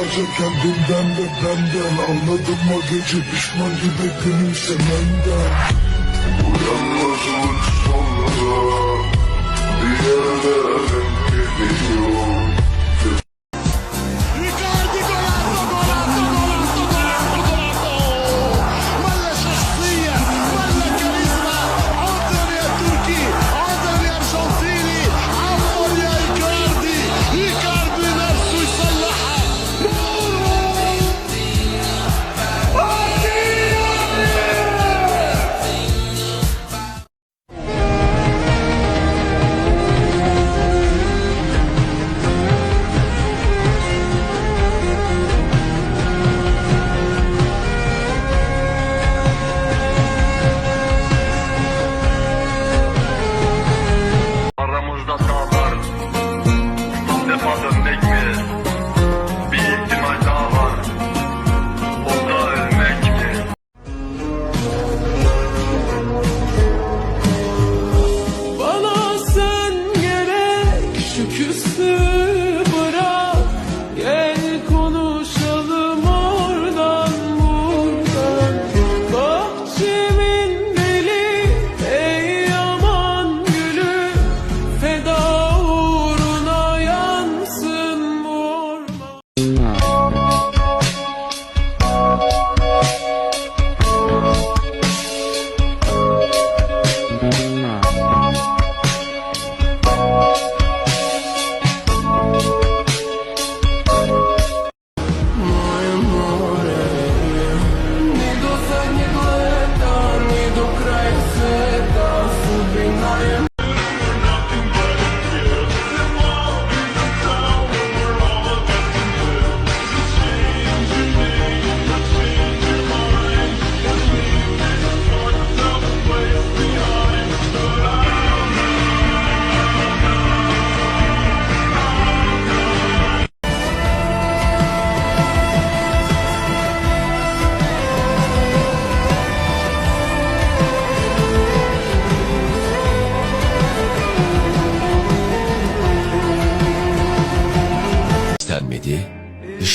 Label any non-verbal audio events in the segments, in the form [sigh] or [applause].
Yıllarca kendimden ve benden Anladım o gece pişman gibi gülümsemenden. Bu yalnızlık sonlara Bir yerlere gidiyor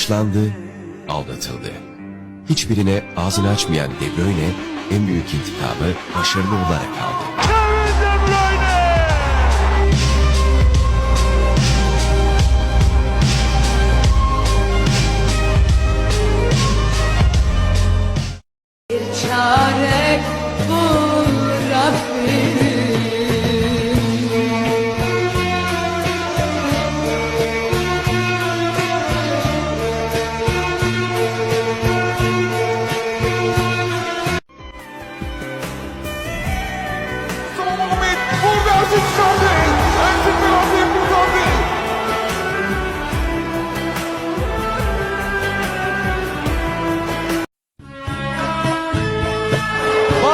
dışlandı, aldatıldı. Hiçbirine ağzını açmayan De Bruyne en büyük intikamı başarılı olarak aldı. Çare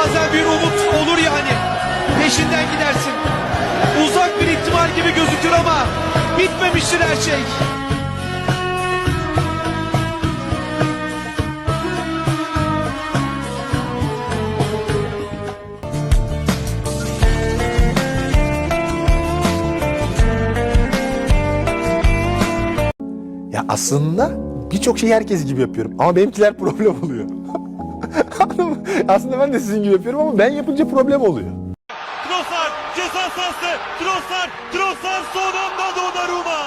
Bazen bir umut olur yani. Peşinden gidersin. Uzak bir ihtimal gibi gözükür ama bitmemiştir her şey. Ya aslında birçok şeyi herkes gibi yapıyorum. Ama benimkiler [laughs] problem oluyor. Aslında ben de sizin gibi yapıyorum ama ben yapınca problem oluyor. Trossard ceza sahası. Trossard, Trossard son anda Donnarumma.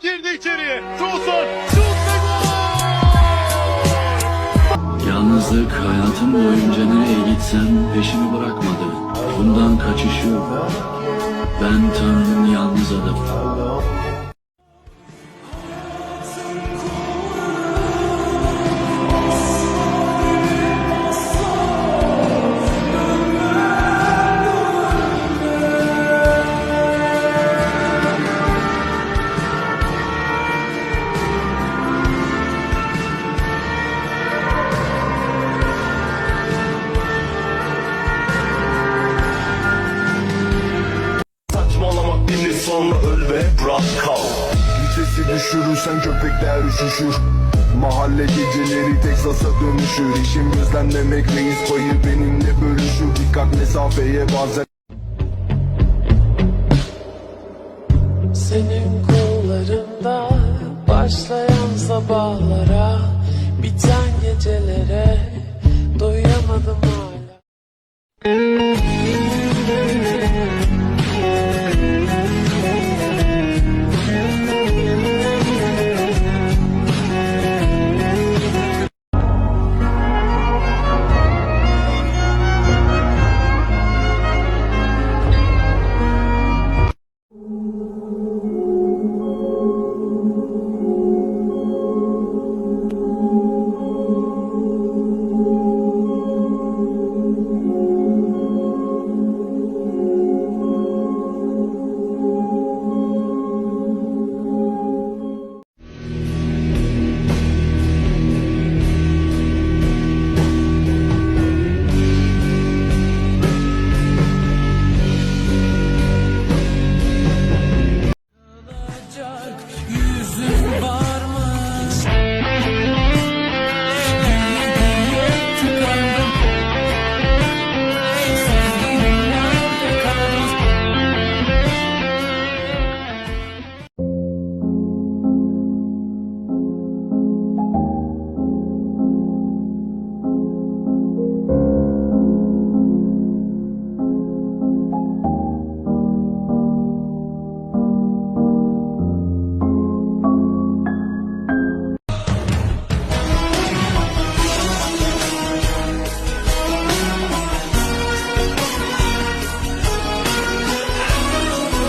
Girdi içeriye. Trossard şut ve gol! Yalnızlık hayatım boyunca nereye gitsem peşimi bırakmadı. Bundan kaçış yok. Ben Tanrı'nın yalnız adamı. Vitesi düşürürsen köpekler üşüşür. Mahalle geceleri Teksas'a dönüşür. İşim gözlemlemek reis payı benimle bölüşür. Dikkat mesafeye bazen Senin kollarında baş Başlayan sabahlara Biten gecelere Doyamadım hala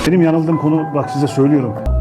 Benim yanıldığım konu bak size söylüyorum.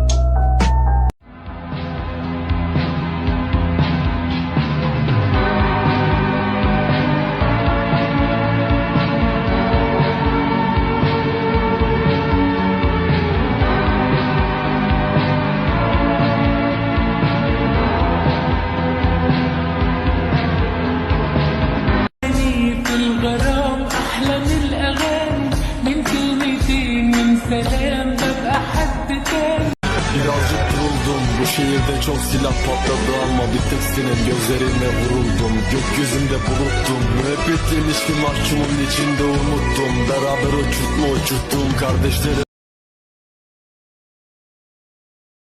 Vuruldum Bu şehirde çok silah patladı ama bir tek senin gözlerine vuruldum. Gökyüzünde buluttum. Müebbetli ilişki mahkumun içinde unuttum. Beraber uçurtma uçurttum. Kardeşlerim